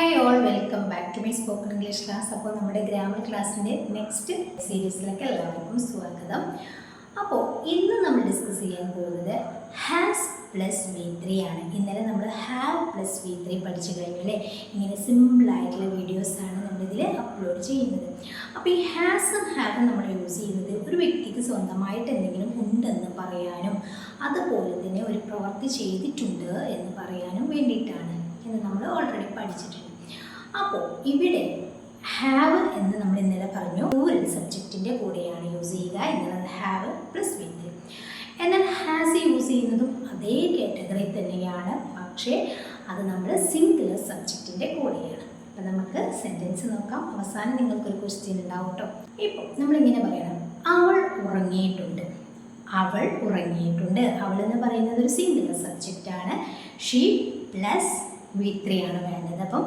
Hi all welcome back to my spoken English class അപ്പോൾ നമ്മുടെ grammar ക്ലാസ്സിന്റെ next സീരീസിലേക്ക് എല്ലാവർക്കും സ്വാഗതം. അപ്പോൾ ഇന്ന് നമ്മൾ ഡിസ്കസ് ചെയ്യാൻ പോകുന്നത് ഹാസ് പ്ലസ് വി ത്രീ ആണ്. ഇന്നലെ നമ്മൾ ഹാവ് പ്ലസ് വി ത്രീ പഠിച്ചു കഴിഞ്ഞു അല്ലേ ഇങ്ങനെ സിമ്പിളായിട്ടുള്ള വീഡിയോസാണ് നമ്മളിതിൽ അപ്ലോഡ് ചെയ്യുന്നത്. അപ്പോൾ ഈ ഹാസും ഹാവും നമ്മൾ യൂസ് ചെയ്യുന്നത് ഒരു വ്യക്തിക്ക് സ്വന്തമായിട്ട് എന്തെങ്കിലും ഉണ്ടെന്ന് പറയാനും അതുപോലെ തന്നെ ഒരു പ്രവൃത്തി ചെയ്തിട്ടുണ്ട് എന്ന് പറയാനും വേണ്ടിയിട്ടാണ്. എന്ന് നമ്മൾ ഓൾറെഡി പഠിച്ചിട്ടുണ്ട്. അപ്പോൾ ഇവിടെ ഹാവ് എന്ന് നമ്മൾ ഇന്നലെ പറഞ്ഞു. ഒരു സബ്ജക്റ്റിന്റെ കൂടെയാണ് യൂസ് ചെയ്യുക. എന്നുള്ളത് ഹാവ് പ്ലസ് വിത്ത് എന്നാൽ ഹാസ് യൂസ് ചെയ്യുന്നതും അതേ കാറ്റഗറി തന്നെയാണ്. പക്ഷേ അത് നമ്മൾ സിംഗുലർ സബ്ജക്റ്റിന്റെ കൂടെയാണ്. അപ്പം നമുക്ക് സെന്റൻസ് നോക്കാം. അവസാനം നിങ്ങൾക്കൊരു ക്വസ്റ്റ്യൻ ഉണ്ടാവും കേട്ടോ ഇപ്പോൾ നമ്മളിങ്ങനെ പറയണം. അവൾ ഉറങ്ങിയിട്ടുണ്ട്. അവൾ ഉറങ്ങിയിട്ടുണ്ട്. അവൾ എന്ന് പറയുന്നത് ഒരു സിംഗുലർ സബ്ജക്റ്റാണ് ഷീ പ്ലസ് വി ത്രീ ആണ് വേണ്ടത്. അപ്പം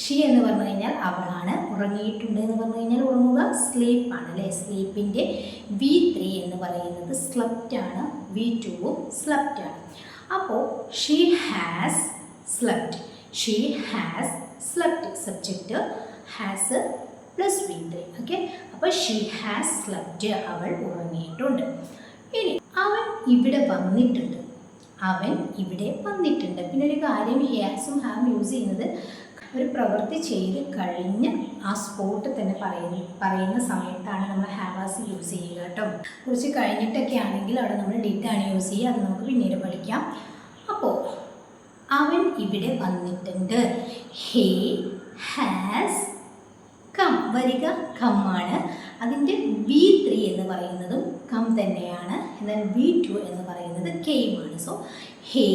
ഷീ എന്ന് പറഞ്ഞു കഴിഞ്ഞാൽ അവളാണ്. ഉറങ്ങിയിട്ടുണ്ട് എന്ന് പറഞ്ഞു കഴിഞ്ഞാൽ ഉറങ്ങുക. സ്ലീപ്പാണ് അല്ലേ? സ്ലീപ്പിന്റെ വി ത്രീ എന്ന് പറയുന്നത് സ്ലപ്റ്റാണ് വി ടുവും സ്ലപ്റ്റാണ് അപ്പോൾ she has slept she has slept subject has plus V three okay അപ്പോൾ ഷീ ഹാസ് സ്ലപ്റ്റ് അവൾ ഉറങ്ങിയിട്ടുണ്ട്. ഇനി അവൻ ഇവിടെ വന്നിട്ടുണ്ട്. അവൻ ഇവിടെ വന്നിട്ടുണ്ട്. പിന്നെ ഒരു കാര്യം ഹാസും ഹാം യൂസ് ചെയ്യുന്നത് ഒരു പ്രവൃത്തി ചെയ്ത് കഴിഞ്ഞ് ആ സ്പോട്ട് തന്നെ പറയുന്ന പറയുന്ന സമയത്താണ് നമ്മൾ ഹാവാസ് യൂസ് ചെയ്യുക കേട്ടോ. കുറച്ച് കഴിഞ്ഞിട്ടൊക്കെ ആണെങ്കിൽ അവിടെ നമ്മൾ ഡിറ്റാണ് യൂസ് ചെയ്യുക. അത് നമുക്ക് പിന്നീട് പഠിക്കാം. അപ്പോൾ അവൻ ഇവിടെ വന്നിട്ടുണ്ട്. ഹേ ഹാസ് കം വരിക കമ്മാണ് അതിന്റെ വി ത്രീ എന്ന് പറയുന്നതും കം തന്നെയാണ്. എന്നാൽ വി ടു എന്ന് പറയുന്നത് കെയുമാണ് so he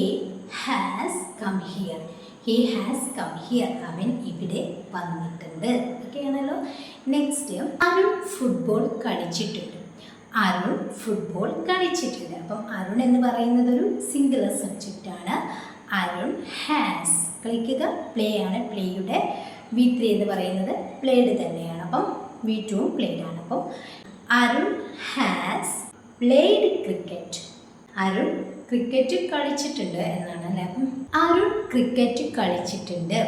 has come here he has come here അവൻ ഇവിടെ വന്നിട്ടുണ്ട്. ഓക്കെ ആണല്ലോ നെക്സ്റ്റ് അരുൺ ഫുട്ബോൾ കളിച്ചിട്ടുണ്ട്. അരുൺ ഫുട്ബോൾ കളിച്ചിട്ടുണ്ട്. അപ്പം അരുൺ എന്ന് പറയുന്നത് ഒരു സിംഗുലർ സബ്ജക്റ്റാണ് അരുൺ ഹാസ് കളിക്കുക. പ്ലേ ആണ്. പ്ലേയുടെ വി ത്രീ എന്ന് പറയുന്നത് പ്ലേഡ് തന്നെയാണ്. അപ്പം വി ടുവും പ്ലേഡ് ആണ്. അപ്പം Arun has played cricket Arun cricket കളിച്ചിട്ടുണ്ട് എന്നാണ് അല്ലേ? അപ്പം അരുൺ ക്രിക്കറ്റ് കളിച്ചിട്ടുണ്ട്.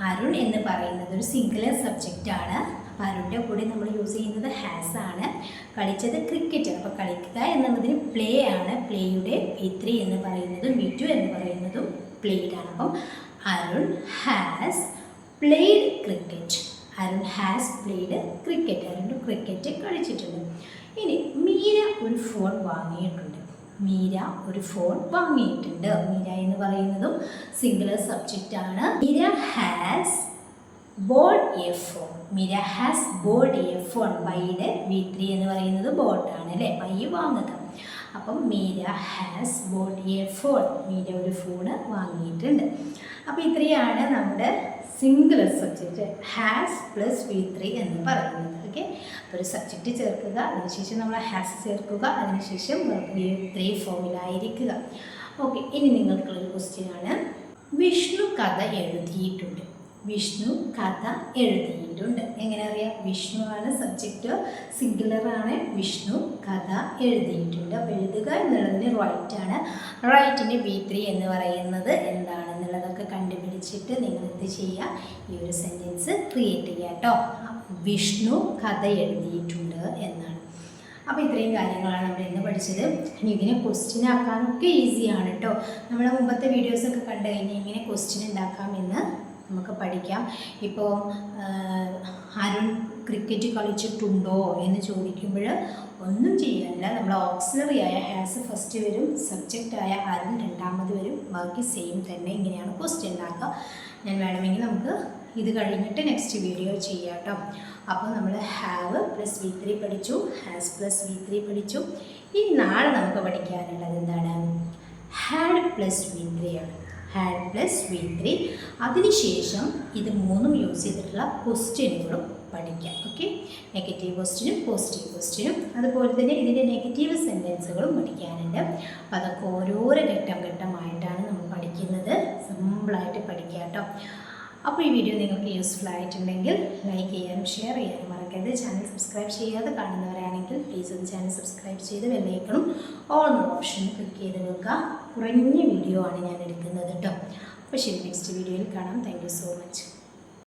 അരുൺ എന്ന് പറയുന്നത് ഒരു സിംഗുലർ സബ്ജക്റ്റ് ആണ്. അപ്പം അരുണിന്റെ കൂടെ നമ്മൾ യൂസ് ചെയ്യുന്നത് ഹാസ് ആണ്. കളിച്ചത് ക്രിക്കറ്റ് അപ്പോൾ കളിക്കുക എന്നുള്ളതിന് പ്ലേ ആണ്. പ്ലേയുടെ വി ത്രീ എന്ന് പറയുന്നതും വി ടു എന്ന് പറയുന്നതും പ്ലേഡ് ആണ്. അപ്പം Arun has played cricket Arun has played cricket Arun cricket കളിച്ചിട്ടുണ്ട്. ഇനി മീന ഒരു ഫോൺ വാങ്ങിയിട്ടുണ്ട്. മീര ഒരു ഫോൺ വാങ്ങിയിട്ടുണ്ട്. മീര എന്ന് പറയുന്നതും സിംഗുലർ സബ്ജക്റ്റ് ആണ്. Meera has bought a phone Meera has bought a phone ബൈയുടെ V three എന്ന് പറയുന്നത് ബോട്ടാണ് അല്ലേ? ബൈ വാങ്ങുക. അപ്പം Meera has bought a phone Meera ഒരു ഫോൺ വാങ്ങിയിട്ടുണ്ട്. അപ്പോൾ ഇത്രയാണ് നമ്മുടെ singular subject has plus V three എന്ന് പറയുന്നത്. ഓക്കെ അപ്പോൾ ഒരു സബ്ജക്റ്റ് ചേർക്കുക അതിനുശേഷം നമ്മൾ ഹാസ് ചേർക്കുക അതിനുശേഷം വി ത്രീ ഫോമിലായിരിക്കുക ഓക്കെ ഇനി നിങ്ങൾക്കുള്ളൊരു ക്വസ്റ്റ്യൻ ആണ്. വിഷ്ണു കഥ എഴുതിയിട്ടുണ്ട്. വിഷ്ണു കഥ എഴുതിയിട്ടുണ്ട്. എങ്ങനെ അറിയാം? വിഷ്ണു ആണ് സബ്ജക്റ്റ് സിംഗുലറാണ് വിഷ്ണു കഥ എഴുതിയിട്ടുണ്ട്. അപ്പോൾ എഴുതുക എന്നുള്ളതിന് റൈറ്റ് ആണ്. റൈറ്റിന്റെ ബി ത്രീ എന്ന് പറയുന്നത് എന്താണെന്നുള്ളതൊക്കെ കണ്ടുപിടിച്ചിട്ട് നിങ്ങൾ എന്ത് ചെയ്യുക? ഈ ഒരു സെന്റൻസ് ക്രിയേറ്റ് ചെയ്യുക കേട്ടോ. വിഷ്ണു കഥ എഴുതിയിട്ടുണ്ട് എന്നാണ്. അപ്പോൾ ഇത്രയും കാര്യങ്ങളാണ് നമ്മൾ ഇന്ന് പഠിച്ചത്. ഇനി ഇതിനെ ക്വസ്റ്റ്യൻ ആക്കാനൊക്കെ ഈസിയാണ് കേട്ടോ. നമ്മുടെ മുമ്പത്തെ വീഡിയോസൊക്കെ കണ്ടു കഴിഞ്ഞാൽ ഇങ്ങനെ ക്വസ്റ്റ്യൻ ഉണ്ടാക്കാമെന്ന് നമുക്ക് പഠിക്കാം. ഇപ്പോൾ അരുൺ ക്രിക്കറ്റ് കളിച്ചിട്ടുണ്ടോ എന്ന് ചോദിക്കുമ്പോൾ ഒന്നും ചെയ്യാനില്ല നമ്മൾ ഓക്സിലറി ആയ ഹാസ് ഫസ്റ്റ് വരും സബ്ജക്റ്റായ അരുൺ രണ്ടാമത് വരും. ബാക്കി സെയിം തന്നെ ഇങ്ങനെയാണ് ക്വസ്റ്റ്യൻ ഉണ്ടാക്കുക ഞാൻ വേണമെങ്കിൽ നമുക്ക് ഇത് കഴിഞ്ഞിട്ട് നെക്സ്റ്റ് വീഡിയോ ചെയ്യാം കേട്ടോ അപ്പോൾ നമ്മൾ ഹാവ് പ്ലസ് വി ത്രീ പഠിച്ചു ഹാസ് പ്ലസ് വി ത്രീ പഠിച്ചു. ഇനി നാളെ നമുക്ക് പഠിക്കാനുള്ളത് എന്താണ്? ഹാഡ് പ്ലസ് വി ത്രീ ആണ്. ഹാഡ് പ്ലസ് വി ത്രീ അതിനുശേഷം ഇത് മൂന്നും യൂസ് ചെയ്തിട്ടുള്ള ക്വസ്റ്റ്യനുകളും പഠിക്കാം ഓക്കെ നെഗറ്റീവ് ക്വസ്റ്റ്യനും പോസിറ്റീവ് ക്വസ്റ്റ്യനും അതുപോലെ തന്നെ ഇതിന്റെ നെഗറ്റീവ് സെന്റൻസുകളും പഠിക്കാനുണ്ട്. അപ്പോൾ അതൊക്കെ ഓരോരോ ഘട്ടം ഘട്ടമായിട്ടാണ് നമ്മൾ പഠിക്കുന്നത്. സിമ്പിളായിട്ട് പഠിക്കാം കേട്ടോ അപ്പോൾ ഈ വീഡിയോ നിങ്ങൾക്ക് യൂസ്ഫുൾ ആയിട്ടുണ്ടെങ്കിൽ ലൈക്ക് ചെയ്യാനും ഷെയർ ചെയ്യാനും മറക്കരുത്. ചാനൽ സബ്സ്ക്രൈബ് ചെയ്യാതെ കാണുന്നവരാണെങ്കിൽ പ്ലീസ് ഒന്ന് ചാനൽ സബ്സ്ക്രൈബ് ചെയ്ത് ബെല്ലൈക്കണം ഓൾ ഓപ്ഷൻ ക്ലിക്ക് ചെയ്ത് വെക്കുക. കുറഞ്ഞ വീഡിയോ ആണ് ഞാൻ എടുക്കുന്നത് കേട്ടോ അപ്പോൾ ശരി നെക്സ്റ്റ് വീഡിയോയിൽ കാണാം. Thank so much